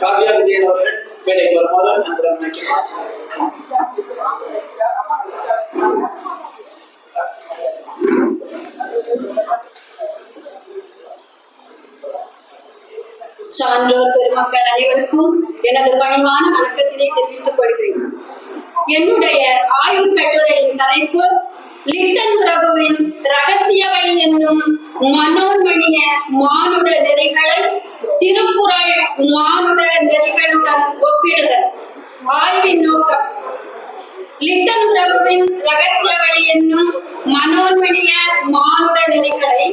காவ்யா விஜயன் அவர்கள் மேடைக்கு வருமாறு நினைக்கிறேன் சான்றோர் பெருமக்கள் அனைவருக்கும் எனது பணிவான வணக்கத்தினை தெரிவித்துக் கொள்கிறேன். என்னுடைய ஆய்வு கட்டுரையின் தலைப்பு லிட்டன் பிரபுவின் ரகசிய வழி என்னும் மனோன்மணிய மானுட நெறிகளை திருக்குறள் மானுட நெறிகளுடன் ஒப்பிடுதல். ஆய்வின் நோக்கம். லிட்டன் பிரபுவின் ரகசிய வழி என்னும் மனோன்மணிய மானுட நெறிகளை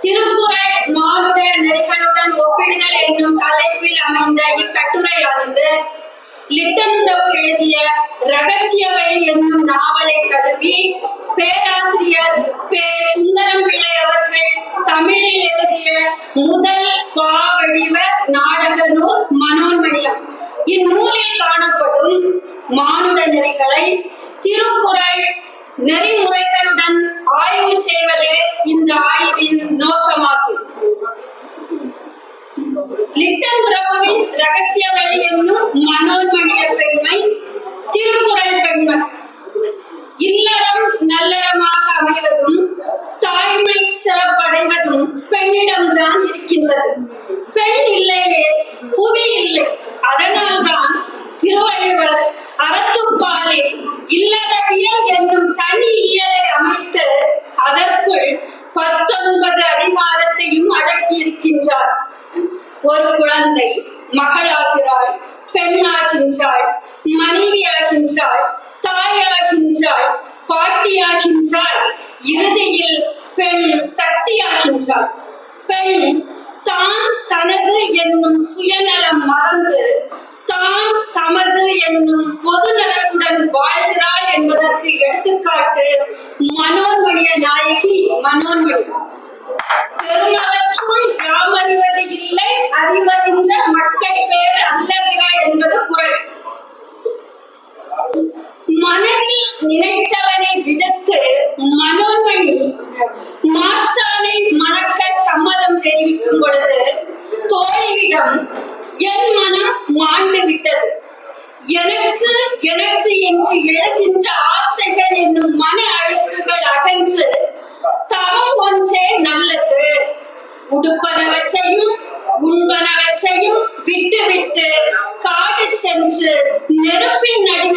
திருக்குறள் மானுட நெறிகளுடன் ஒப்பிடுதல் என்னும் தலைப்பில் அமைந்த இக்கட்டுரையானது லிட்டன் பிரபு எழுதிய ரகசிய வழி என்னும் நாவலை கருவி பேராசிரியர் பே சுந்தரம் பிள்ளை அவர்கள் தமிழில் எழுதிய முதல் பாவடிவ நாடக நூல் மனோன்மணியம். இந்நூலில் காணப்படும் மானுட நெறிகளை திருக்குறள் நெறிமுறை லிட்டன் ரோவின் ரகசிய வழி என்னும் மனோன்மணிய பெண்மை திருக்குறள் பெண்மை. இல்லறம் நல்லறமாக அமைவதும் தாய்மை சிறப்படைவதும் பெண்ணிடம்தான் இருக்கின்றது. பெண் இல்லையே பெண் தான் தனது என்னும் சுயநலம் மறந்து தான் தமது என்னும் பொது நலத்துடன் வாழ்கிறாள் என்பதற்கு எடுத்துக்காட்டு மனோன்மணிய நாயகி மனோன்மணி விட்டது எனக்கு எனக்கு என்று எழுகின்ற ஆசைகள் என்னும் மன அழுக்குகள் அகன்று தவம் ஒன்றே நல்லது. உடுப்பனவற்றையும் உண்பனவற்றையும் விட்டு விட்டு காடு சென்று நெருப்பின் நடி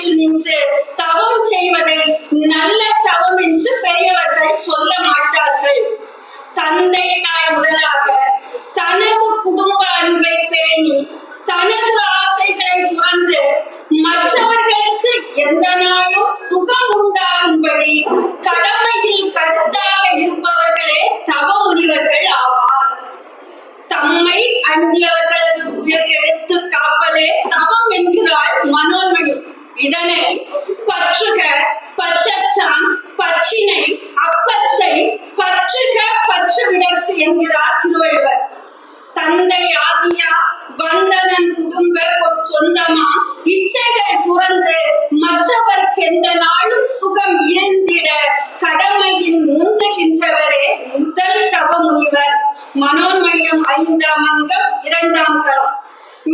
மனோன்மயம் ஐந்தாம் அங்கம் இரண்டாம் களம்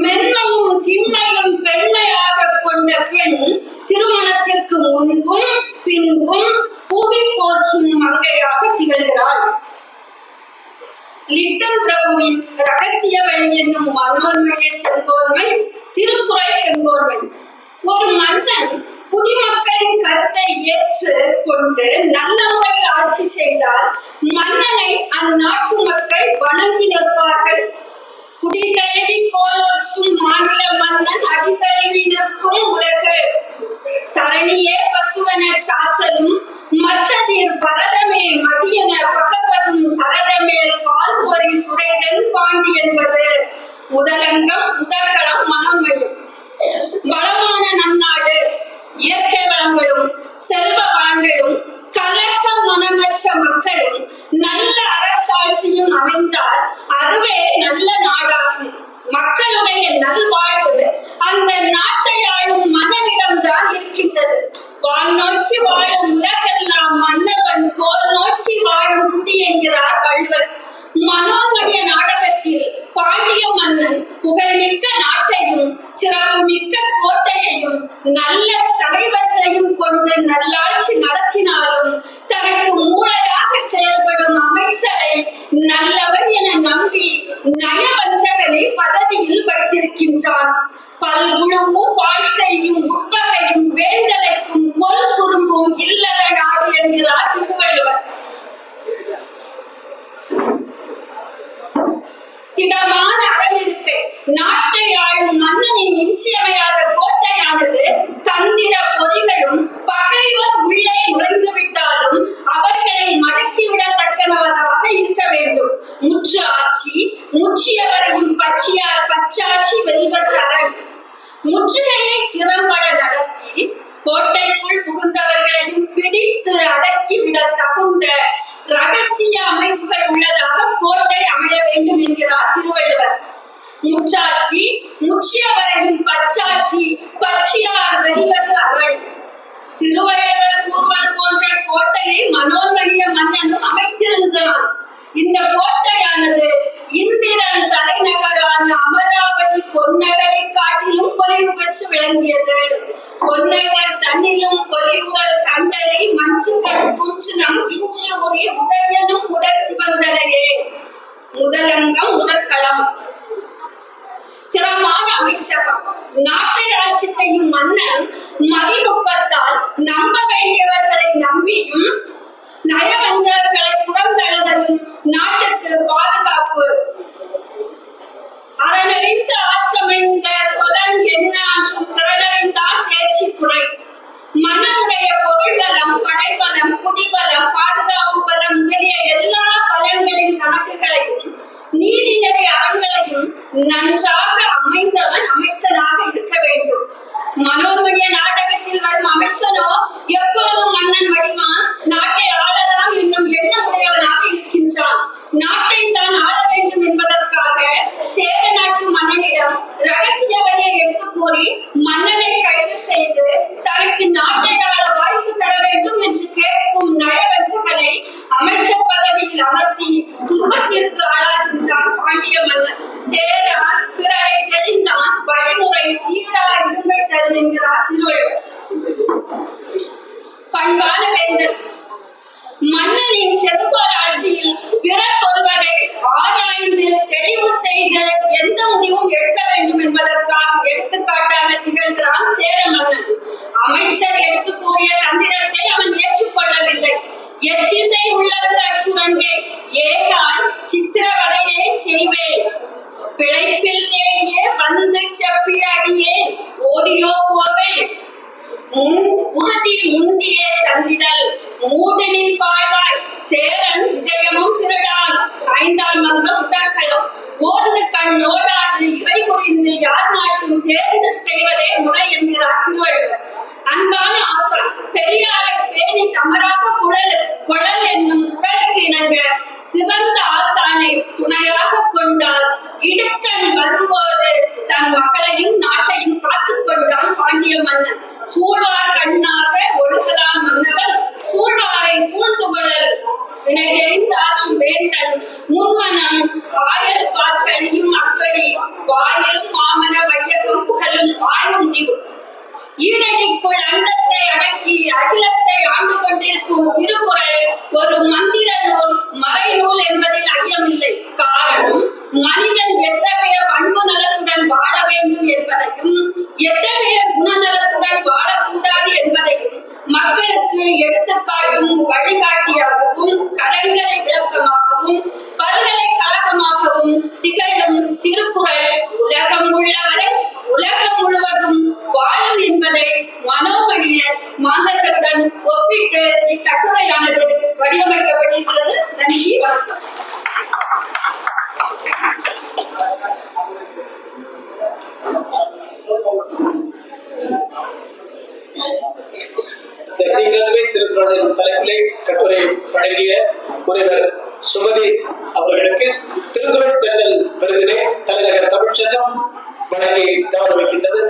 மென்மையும் திண்மையும் பெண்மையாக கொண்ட பெண் திருமணத்திற்கு முன்பும் பின்பும் புவி போற்றும் மங்கையாக திகழ்கிறாள். லிட்டன் பிரபுவின் ரகசிய வழி என்னும் மனோன்மைய செங்கோன்மை திருக்குறள் செங்கோன்மை. ஒரு மன்னன் குடிமக்களின் கருத்தை ஏற்று கொண்டு நல்ல ஆட்சி செய்தால் மன்னனை அந்நாட்டு மக்கள் வணங்கி நிற்பார்கள். குடிதழுவி கோல் வச்சும் மாநில மன்னன் அடித்தழுவி நிற்கும் உலகு. தரணியே பசுவன சாற்றலும் மற்றதில் பரதமே மதியன பகவதும் சரதமே பால் சொரி சுரைதன் பாண்டி என்பது. முதலங்கம் நல்ல தலைவர்களையும் கொண்டு நல்லாட்சி நடத்தினாலும் தனக்கு மூளையாக செயல்படும் அமைச்சரை நல்லவர் என நம்பி நயவஞ்சகனை பதவியில் வைத்திருக்கின்றான். ஆட்சி முற்றியவரையும் பச்சியார் பச்சாட்சி வெல்வது அரண் முற்றுகையை திறம்பட நடத்தி கோட்டைக்குள் புகுந்தவர்களையும் பிடித்து அடக்கி விட தகுந்த ரகசிய அமைப்புகள் உள்ளதாக கோட்டை அமைய வேண்டும் என்கிறார் திருவள்ளுவர். முச்சாட்சி முற்றியவரையும் பச்சாட்சி பச்சியார் வெல்வது அரண் திருவள்ளுவர் கூறுவது போன்ற கோட்டையை மனோன்மணிய மன்னனும் அமைத்திருந்தான். இந்த கோட்டையானது இந்திரன் தலைநகரான அமராவதி பொன்னகரை காட்டிலும் பொலிவு பெற்று விளங்கியது. பொன்னகர் தன்னிலும் பொலிவுகள் கண்டரை மஞ்சுகள் குஞ்சினம் இஞ்சி உரி உடலனும் உடல் சிவந்தரையே முதலங்கம் முதற்களம் திறமான அமைச்சகம். நாட்டை ஆட்சி செய்யும் மன்னன் மதிநுட்பத்தால் நம்ப வேண்டியவர்களை நம்பியும் நயவஞ்சகர்களை கூட Nanta மன்னனின் செருப்பால் ஆட்சியில் பிறர் சொல்வதை ஆராய்ந்து தெளிவு செய்து எந்த முடிவும் எடுக்க வேண்டும் என்பதற்காக எடுத்துக்காட்டாக திகழ்கிறான் சேர மன்னன் அமைச்சர் எடுத்து கூறிய தந்திரத்தை அவன் ஏற்றுக்கொள்ளவில்லை. எத்திசை உள்ளது அச்சுரங்கே ஏகால் சித்திரவதையை செய்வேன். பிழைப்பில் தேடியே வந்து செப்பி அடியே ஓடியோ போ முன் உறுதி முந்தியே தந்திடல் மூடனின் பார்வாய் சேரன் விஜயமும் திருடான். ஐந்தாம் மங்க முதற்களம் ஓர்ந்து கண் நோடாது இறை புரிந்து யார் நாட்டும் தேர்ந்து செய்வதே முறை என்கிறார் திருவள்ளுவர். ஒரு மந்திர நூல் மறைநூல் என்பதில் ஐயமில்லை காரணம் மனிதன் எத்தகைய பண்பு நலத்துடன் வாழ வேண்டும் என்பதையும் எத்தகைய குணநலத்துடன் வாழக்கூடாது என்பதையும் மக்களுக்கு எடுத்துக்காட்டும் வழிகாட்டியாகவும் கலைஞரை விளக்கமாகவும் பல்கலைக்கழகமாகவும் திகழும் திருக்குறள் திருக்குறள் தலைப்பிலே கட்டுரை வழங்கிய முனைவர் சுமதி அவர்களுக்கு திருக்குறள் தன்னல் விருதிலே தலைநகர் தமிழ்ச்சங்கம் வழங்கி கௌரவிக்கின்றது.